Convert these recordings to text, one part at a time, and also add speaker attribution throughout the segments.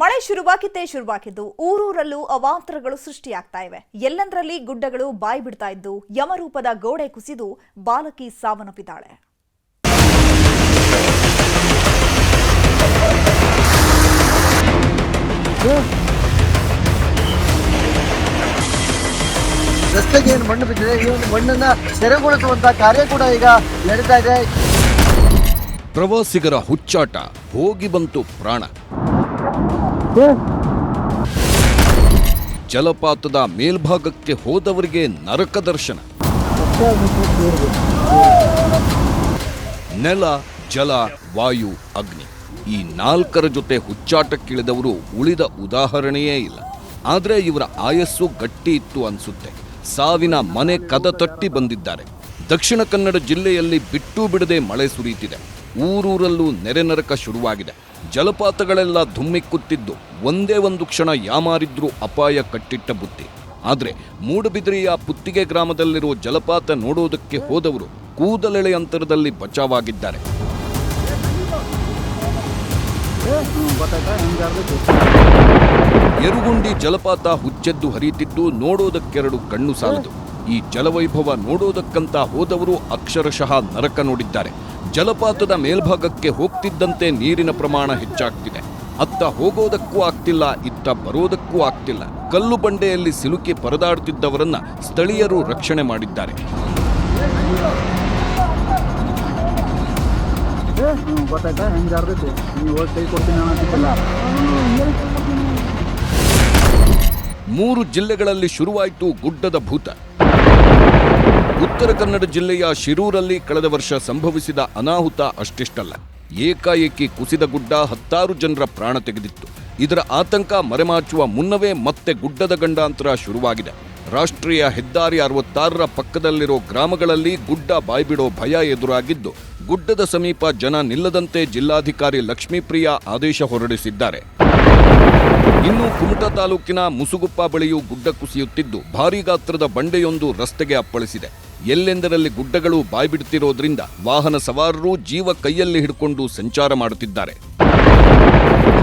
Speaker 1: ಮಳೆ ಶುರುವಾಗಿದ್ದೇ ಶುರುವಾಗಿದ್ದು ಊರೂರಲ್ಲೂ ಅವಾಂತರಗಳು ಸೃಷ್ಟಿಯಾಗ್ತಾ ಇವೆ. ಎಲ್ಲೆಂದರಲ್ಲಿ ಗುಡ್ಡಗಳು ಬಾಯಿ ಬಿಡ್ತಾ ಇದ್ದು ಯಮರೂಪದ ಗೋಡೆ ಕುಸಿದು ಬಾಲಕಿ ಸಾವನ್ನಪ್ಪಿದ್ದಾಳೆ.
Speaker 2: ರಸ್ತೆಗೆ ಏನು ಮಣ್ಣು ಬಿದ್ದಿದೆ? ಈ ಒಂದು ಮಣ್ಣನ್ನ ತೆರವುಗೊಳಿಸುವಂತ ಕಾರ್ಯ ಕೂಡ ಈಗ ನಡೀತಾ ಇದೆ.
Speaker 3: ಪ್ರವಾಸಿಗರ ಹುಚ್ಚಾಟ ಹೋಗಿ ಬಂತು ಪ್ರಾಣ. ಜಲಪಾತದ ಮೇಲ್ಭಾಗಕ್ಕೆ ಹೋದವರಿಗೆ ನರಕ ದರ್ಶನ. ನೆಲ ಜಲ ವಾಯು ಅಗ್ನಿ. ಈ ನಾಲ್ಕರ ಜೊತೆ ಹುಚ್ಚಾಟಕ್ಕಿಳಿದವರು ಉಳಿದ ಉದಾಹರಣೆಯೇ ಇಲ್ಲ. ಆದರೆ ಇವರ ಆಯಸ್ಸು ಗಟ್ಟಿ ಇತ್ತು ಅನ್ಸುತ್ತೆ. ಸಾವಿನ ಮನೆ ಕದ ತಟ್ಟಿ ಬಂದಿದ್ದಾರೆ. ದಕ್ಷಿಣ ಕನ್ನಡ ಜಿಲ್ಲೆಯಲ್ಲಿ ಬಿಟ್ಟು ಬಿಡದೆ ಮಳೆ ಸುರಿಯುತ್ತಿದೆ. ಊರೂರಲ್ಲೂ ನೆರೆ ನರಕ ಶುರುವಾಗಿದೆ. ಜಲಪಾತಗಳೆಲ್ಲ ಧುಮ್ಮಿಕ್ಕುತ್ತಿದ್ದು, ಒಂದೇ ಒಂದು ಕ್ಷಣ ಯಾಮಾರಿದ್ರೂ ಅಪಾಯ ಕಟ್ಟಿಟ್ಟ ಬುತ್ತಿ ಆದರೆ ಮೂಡುಬಿದ್ರಿಯ ಪುತ್ತಿಗೆ ಗ್ರಾಮದಲ್ಲಿರುವ ಜಲಪಾತ ನೋಡೋದಕ್ಕೆ ಹೋದವರು ಕೂದಲೆಳೆ ಅಂತರದಲ್ಲಿ ಬಚಾವಾಗಿದ್ದಾರೆ. ಎರುಗುಂಡಿ ಜಲಪಾತ ಹುಚ್ಚೆದ್ದು ಹರಿಯುತ್ತಿದ್ದು ನೋಡೋದಕ್ಕೆರಡು ಕಣ್ಣು ಸಾಲದು. ಈ ಜಲವೈಭವ ನೋಡೋದಕ್ಕಂತ ಹೋದವರು ಅಕ್ಷರಶಃ ನರಕ ನೋಡಿದ್ದಾರೆ. ಜಲಪಾತದ ಮೇಲ್ಭಾಗಕ್ಕೆ ಹೋಗ್ತಿದ್ದಂತೆ ನೀರಿನ ಪ್ರಮಾಣ ಹೆಚ್ಚಾಗ್ತಿದೆ. ಅತ್ತ ಹೋಗೋದಕ್ಕೂ ಆಗ್ತಿಲ್ಲ, ಇತ್ತ ಬರೋದಕ್ಕೂ ಆಗ್ತಿಲ್ಲ. ಕಲ್ಲು ಬಂಡೆಯಲ್ಲಿ ಸಿಲುಕಿ ಪರದಾಡುತ್ತಿದ್ದವರನ್ನ ಸ್ಥಳೀಯರು ರಕ್ಷಣೆ ಮಾಡಿದ್ದಾರೆ. ಮೂರು ಜಿಲ್ಲೆಗಳಲ್ಲಿ ಶುರುವಾಯಿತು ಗುಡ್ಡದ ಭೂತ. ಉತ್ತರ ಕನ್ನಡ ಜಿಲ್ಲೆಯ ಶಿರೂರಲ್ಲಿ ಕಳೆದ ವರ್ಷ ಸಂಭವಿಸಿದ ಅನಾಹುತ ಅಷ್ಟಿಷ್ಟಲ್ಲ. ಏಕಾಏಕಿ ಕುಸಿದ ಗುಡ್ಡ ಹತ್ತಾರು ಜನರ ಪ್ರಾಣ ತೆಗೆದಿತ್ತು. ಇದರ ಆತಂಕ ಮರೆಮಾಚುವ ಮುನ್ನವೇ ಮತ್ತೆ ಗುಡ್ಡದ ಗಂಡಾಂತರ ಶುರುವಾಗಿದೆ. ರಾಷ್ಟ್ರೀಯ ಹೆದ್ದಾರಿ ಅರವತ್ತಾರರ ಪಕ್ಕದಲ್ಲಿರೋ ಗ್ರಾಮಗಳಲ್ಲಿ ಗುಡ್ಡ ಬಾಯ್ಬಿಡೋ ಭಯ ಎದುರಾಗಿದ್ದು, ಗುಡ್ಡದ ಸಮೀಪ ಜನ ನಿಲ್ಲದಂತೆ ಜಿಲ್ಲಾಧಿಕಾರಿ ಲಕ್ಷ್ಮೀಪ್ರಿಯ ಆದೇಶ ಹೊರಡಿಸಿದ್ದಾರೆ. ಇನ್ನು ಕುಮಟಾ ತಾಲೂಕಿನ ಮುಸುಗುಪ್ಪ ಬಳಿಯೂ ಗುಡ್ಡ ಕುಸಿಯುತ್ತಿದ್ದು ಭಾರೀ ಗಾತ್ರದ ಬಂಡೆಯೊಂದು ರಸ್ತೆಗೆ ಅಪ್ಪಳಿಸಿದೆ. ಎಲ್ಲೆಂದರಲ್ಲಿ ಗುಡ್ಡಗಳು ಬಾಯ್ಬಿಡ್ತಿರೋದ್ರಿಂದ ವಾಹನ ಸವಾರರು ಜೀವ ಕೈಯಲ್ಲಿ ಹಿಡ್ಕೊಂಡು ಸಂಚಾರ ಮಾಡುತ್ತಿದ್ದಾರೆ.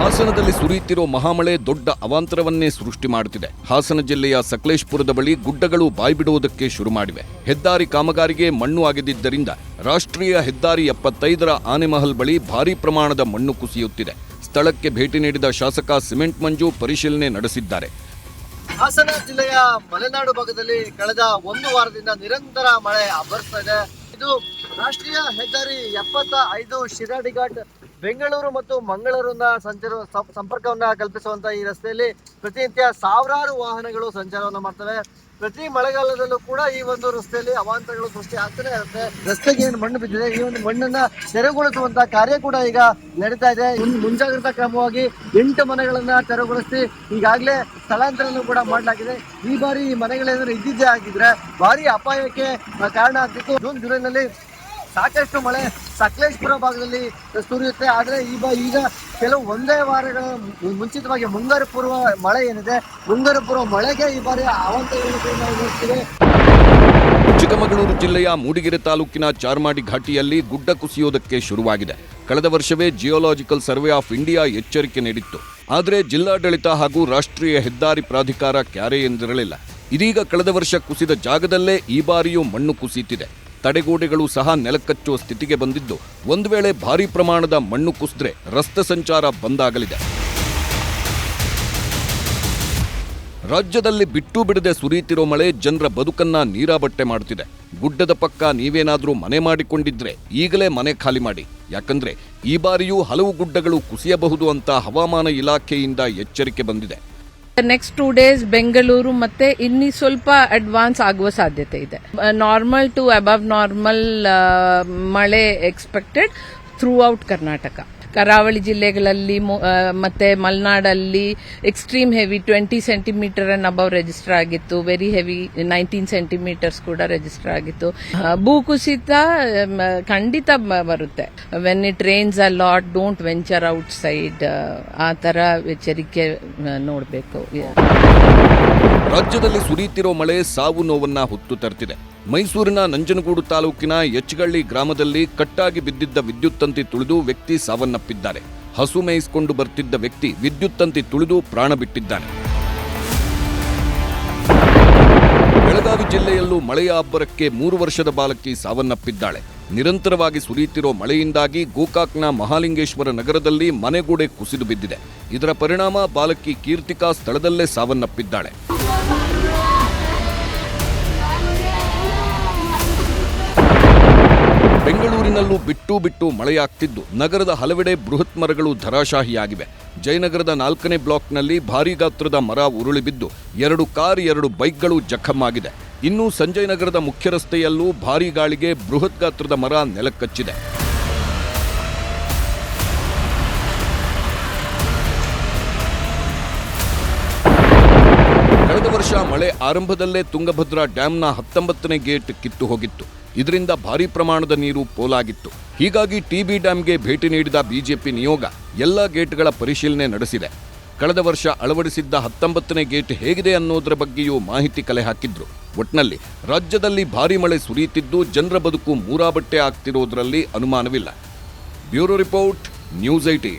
Speaker 3: ಹಾಸನದಲ್ಲಿ ಸುರಿಯುತ್ತಿರೋ ಮಹಾಮಳೆ ದೊಡ್ಡ ಅವಾಂತರವನ್ನೇ ಸೃಷ್ಟಿ ಮಾಡುತ್ತಿದೆ. ಹಾಸನ ಜಿಲ್ಲೆಯ ಸಕಲೇಶ್ಪುರದ ಬಳಿ ಗುಡ್ಡಗಳು ಬಾಯ್ಬಿಡುವುದಕ್ಕೆ ಶುರು ಮಾಡಿವೆ. ಹೆದ್ದಾರಿ ಕಾಮಗಾರಿಗೆ ಮಣ್ಣು ಆಗಿದ್ದರಿಂದ ರಾಷ್ಟ್ರೀಯ ಹೆದ್ದಾರಿ ಎಪ್ಪತ್ತೈದರ ಆನೆಮಹಲ್ ಬಳಿ ಭಾರೀ ಪ್ರಮಾಣದ ಮಣ್ಣು ಕುಸಿಯುತ್ತಿದೆ. ಸ್ಥಳಕ್ಕೆ ಭೇಟಿ ನೀಡಿದ ಶಾಸಕ ಸಿಮೆಂಟ್ ಮಂಜು ಪರಿಶೀಲನೆ ನಡೆಸಿದ್ದಾರೆ.
Speaker 2: ಹಾಸನ ಜಿಲ್ಲೆಯ ಮಲೆನಾಡು ಭಾಗದಲ್ಲಿ ಕಳೆದ ಒಂದು ವಾರದಿಂದ ನಿರಂತರ ಮಳೆ ಅಬ್ಬರಿಸ್ತಾ ಇದೆ. ಇದು ರಾಷ್ಟ್ರೀಯ ಹೆದ್ದಾರಿ ಎಪ್ಪತ್ತ ಐದು ಶಿರಾಡಿ ಘಾಟ್ ಬೆಂಗಳೂರು ಮತ್ತು ಮಂಗಳೂರಿನ ಸಂಚಾರ ಸಂಪರ್ಕವನ್ನು ಸಂಪರ್ಕವನ್ನ ಕಲ್ಪಿಸುವಂತ ಈ ರಸ್ತೆಯಲ್ಲಿ ಪ್ರತಿನಿತ್ಯ ಸಾವಿರಾರು ವಾಹನಗಳು ಸಂಚಾರವನ್ನು ಮಾಡ್ತವೆ. ಪ್ರತಿ ಮಳೆಗಾಲದಲ್ಲೂ ಕೂಡ ಈ ಒಂದು ರಸ್ತೆಯಲ್ಲಿ ಅವಾಂತರಗಳು ಸೃಷ್ಟಿ ಆಗ್ತಾನೆ ಇರುತ್ತೆ. ರಸ್ತೆಗೆ ಏನು ಮಣ್ಣು ಬಿದ್ದಿದೆ, ಈ ಒಂದು ಮಣ್ಣನ್ನ ತೆರವುಗೊಳಿಸುವಂತ ಕಾರ್ಯ ಕೂಡ ಈಗ ನಡೀತಾ ಇದೆ. ಇನ್ನು ಮುಂಜಾಗ್ರತಾ ಕ್ರಮವಾಗಿ ಎಂಟು ಮನೆಗಳನ್ನ ತೆರವುಗೊಳಿಸಿ ಈಗಾಗಲೇ ಸ್ಥಳಾಂತರನೂ ಕೂಡ ಮಾಡಲಾಗಿದೆ. ಈ ಬಾರಿ ಈ ಮನೆಗಳೇನಾದ್ರು ಇದ್ದಿದ್ದೇ ಆಗಿದ್ರೆ ಭಾರಿ ಅಪಾಯಕ್ಕೆ ಕಾರಣ ಆಗ್ತಿತ್ತು. ಜೂನ್, ಜುಲೈನಲ್ಲಿ ಸಾಕಷ್ಟು ಮಳೆ ಸಕಲೇಶ್ಪುರ ಭಾಗದಲ್ಲಿ ಸುರಿಯುತ್ತೆ. ಆದರೆ ಈ ಈಗ ಕೆಲವು ಒಂದೇ ವಾರಗಳ ಮುಂಚಿತವಾಗಿ ಮುಂಗಾರು ಪೂರ್ವ ಮಳೆ ಏನಿದೆ ಮುಂಗಾರು ಪೂರ್ವ ಮಳೆಗೆ ಈ ಬಾರಿ ಅವಂತ
Speaker 3: ಚಿಕ್ಕಮಗಳೂರು ಜಿಲ್ಲೆಯ ಮೂಡಿಗೆರೆ ತಾಲೂಕಿನ ಚಾರ್ಮಾಡಿ ಘಾಟಿಯಲ್ಲಿ ಗುಡ್ಡ ಕುಸಿಯೋದಕ್ಕೆ ಶುರುವಾಗಿದೆ. ಕಳೆದ ವರ್ಷವೇ ಜಿಯೋಲಾಜಿಕಲ್ ಸರ್ವೆ ಆಫ್ ಇಂಡಿಯಾ ಎಚ್ಚರಿಕೆ ನೀಡಿತ್ತು. ಆದರೆ ಜಿಲ್ಲಾಡಳಿತ ಹಾಗೂ ರಾಷ್ಟ್ರೀಯ ಹೆದ್ದಾರಿ ಪ್ರಾಧಿಕಾರ ಕ್ಯಾರೆ ಎಂದಿರಲಿಲ್ಲ. ಇದೀಗ ಕಳೆದ ವರ್ಷ ಕುಸಿದ ಜಾಗದಲ್ಲೇ ಈ ಬಾರಿಯೂ ಮಣ್ಣು ಕುಸಿಯುತ್ತಿದೆ ತಡೆಗೋಡೆಗಳು ಸಹ ನೆಲಕಚ್ಚುವ ಸ್ಥಿತಿಗೆ ಬಂದಿದ್ದು, ಒಂದು ವೇಳೆ ಭಾರೀ ಪ್ರಮಾಣದ ಮಣ್ಣು ಕುಸಿದ್ರೆ ರಸ್ತೆ ಸಂಚಾರ ಬಂದಾಗಲಿದೆ. ರಾಜ್ಯದಲ್ಲಿ ಬಿಟ್ಟು ಬಿಡದೆ ಸುರಿಯುತ್ತಿರೋ ಮಳೆ ಜನರ ಬದುಕನ್ನ ನೀರಾಬಟ್ಟೆ ಮಾಡುತ್ತಿದೆ. ಗುಡ್ಡದ ಪಕ್ಕ ನೀವೇನಾದರೂ ಮನೆ ಮಾಡಿಕೊಂಡಿದ್ರೆ ಈಗಲೇ ಮನೆ ಖಾಲಿ ಮಾಡಿ. ಯಾಕಂದ್ರೆ ಈ ಬಾರಿಯೂ ಹಲವು ಗುಡ್ಡಗಳು ಕುಸಿಯಬಹುದು ಅಂತ ಹವಾಮಾನ ಇಲಾಖೆಯಿಂದ ಎಚ್ಚರಿಕೆ ಬಂದಿದೆ.
Speaker 4: ನೆಕ್ಸ್ಟ್ ಟೂ ಡೇಸ್ ಬೆಂಗಳೂರು ಮತ್ತೆ ಇನ್ನಿ ಸ್ವಲ್ಪ ಅಡ್ವಾನ್ಸ್ ಆಗುವ ಸಾಧ್ಯತೆ ಇದೆ. ನಾರ್ಮಲ್ ಟು ಅಬವ್ ನಾರ್ಮಲ್ ಮಳೆ ಎಕ್ಸ್ಪೆಕ್ಟೆಡ್ ಥ್ರೂ ಔಟ್ ಕರ್ನಾಟಕ ಕರಾವಳಿ ಜಿಲ್ಲೆಗಳಲ್ಲಿ ಮತ್ತೆ ಮಲೆನಾಡಲ್ಲಿ extreme heavy twenty centimetre and above register ಆಗಿತ್ತು. ವೆರಿ ಹೆವಿ ನೈನ್ಟೀನ್ ಸೆಂಟಿಮೀಟರ್ಸ್ ಕೂಡ ರೆಜಿಸ್ಟರ್ ಆಗಿತ್ತು. ಭೂಕುಸಿತ ಖಂಡಿತ ಬರುತ್ತೆ. When it rains a lot don't venture outside ಆ ತರ ಎಚ್ಚರಿಕೆ ನೋಡಬೇಕು.
Speaker 3: ರಾಜ್ಯದಲ್ಲಿ ಸುರಿಯುತ್ತಿರುವ ಮಳೆ ಸಾವು ನೋವನ್ನ ಹೊತ್ತು ತರ್ತಿದೆ. ಮೈಸೂರಿನ ನಂಜನಗೂಡು ತಾಲೂಕಿನ ಎಚ್ಗಳ್ಳಿ ಗ್ರಾಮದಲ್ಲಿ ಕಟ್ಟಾಗಿ ಬಿದ್ದಿದ್ದ ವಿದ್ಯುತ್ ತಂತಿ ತುಳಿದು ವ್ಯಕ್ತಿ ಸಾವನ್ನಪ್ಪಿದ್ದಾರೆ. ಹಸು ಮೇಯಿಸಿಕೊಂಡು ಬರ್ತಿದ್ದ ವ್ಯಕ್ತಿ ವಿದ್ಯುತ್ ತಂತಿ ತುಳಿದು ಪ್ರಾಣ ಬಿಟ್ಟಿದ್ದಾನೆ. ಬೆಳಗಾವಿ ಜಿಲ್ಲೆಯಲ್ಲೂ ಮಳೆಯ ಅಬ್ಬರಕ್ಕೆ ಮೂರು ವರ್ಷದ ಬಾಲಕಿ ಸಾವನ್ನಪ್ಪಿದ್ದಾಳೆ. ನಿರಂತರವಾಗಿ ಸುರಿಯುತ್ತಿರೋ ಮಳೆಯಿಂದಾಗಿ ಗೋಕಾಕ್ನ ಮಹಾಲಿಂಗೇಶ್ವರ ನಗರದಲ್ಲಿ ಮನೆಗೂಡೆ ಕುಸಿದು ಬಿದ್ದಿದೆ. ಇದರ ಪರಿಣಾಮ ಬಾಲಕಿ ಕೀರ್ತಿಕಾ ಸ್ಥಳದಲ್ಲೇ ಸಾವನ್ನಪ್ಪಿದ್ದಾಳೆ. ಬೆಂಗಳೂರಿನಲ್ಲೂ ಬಿಟ್ಟು ಬಿಟ್ಟು ಮಳೆಯಾಗ್ತಿದ್ದು. ನಗರದ ಹಲವೆಡೆ ಬೃಹತ್ ಮರಗಳು ಧರಾಶಾಹಿಯಾಗಿವೆ. ಜಯನಗರದ ನಾಲ್ಕನೇ ಬ್ಲಾಕ್ನಲ್ಲಿ ಭಾರೀ ಗಾತ್ರದ ಮರ ಉರುಳಿ ಬಿದ್ದು, ಎರಡು ಕಾರ್, ಎರಡು ಬೈಕ್ಗಳು ಜಖಮ್ಮಾಗಿದೆ ಇನ್ನು ಸಂಜಯ್ ನಗರದ ಮುಖ್ಯ ರಸ್ತೆಯಲ್ಲೂ ಭಾರೀ ಗಾಳಿಗೆ ಬೃಹತ್ ಗಾತ್ರದ ಮರ ನೆಲಕ್ಕಚ್ಚಿದೆ ಕಳೆದ ವರ್ಷ ಮಳೆ ಆರಂಭದಲ್ಲೇ ತುಂಗಭದ್ರಾ ಡ್ಯಾಂನ ಹತ್ತೊಂಬತ್ತನೇ ಗೇಟ್ ಕಿತ್ತು ಹೋಗಿತ್ತು. ಇದರಿಂದ ಭಾರಿ ಪ್ರಮಾಣದ ನೀರು ಪೋಲಾಗಿತ್ತು. ಹೀಗಾಗಿ ಟಿಬಿ ಡ್ಯಾಂಗೆ ಭೇಟಿ ನೀಡಿದ ಬಿಜೆಪಿ ನಿಯೋಗ ಎಲ್ಲ ಗೇಟ್ಗಳ ಪರಿಶೀಲನೆ ನಡೆಸಿದೆ. ಕಳೆದ ವರ್ಷ ಅಳವಡಿಸಿದ್ದ ಹತ್ತೊಂಬತ್ತನೇ ಗೇಟ್ ಹೇಗಿದೆ ಅನ್ನೋದರ ಬಗ್ಗೆಯೂ ಮಾಹಿತಿ ಕಲೆ ಹಾಕಿದ್ರು. ಒಟ್ನಲ್ಲಿ ರಾಜ್ಯದಲ್ಲಿ ಭಾರಿ ಮಳೆ ಸುರಿಯುತ್ತಿದ್ದು ಜನರ ಬದುಕು ಮೂರಾಬಟ್ಟೆ ಆಗ್ತಿರೋದ್ರಲ್ಲಿ ಅನುಮಾನವಿಲ್ಲ. Bureau report, news IT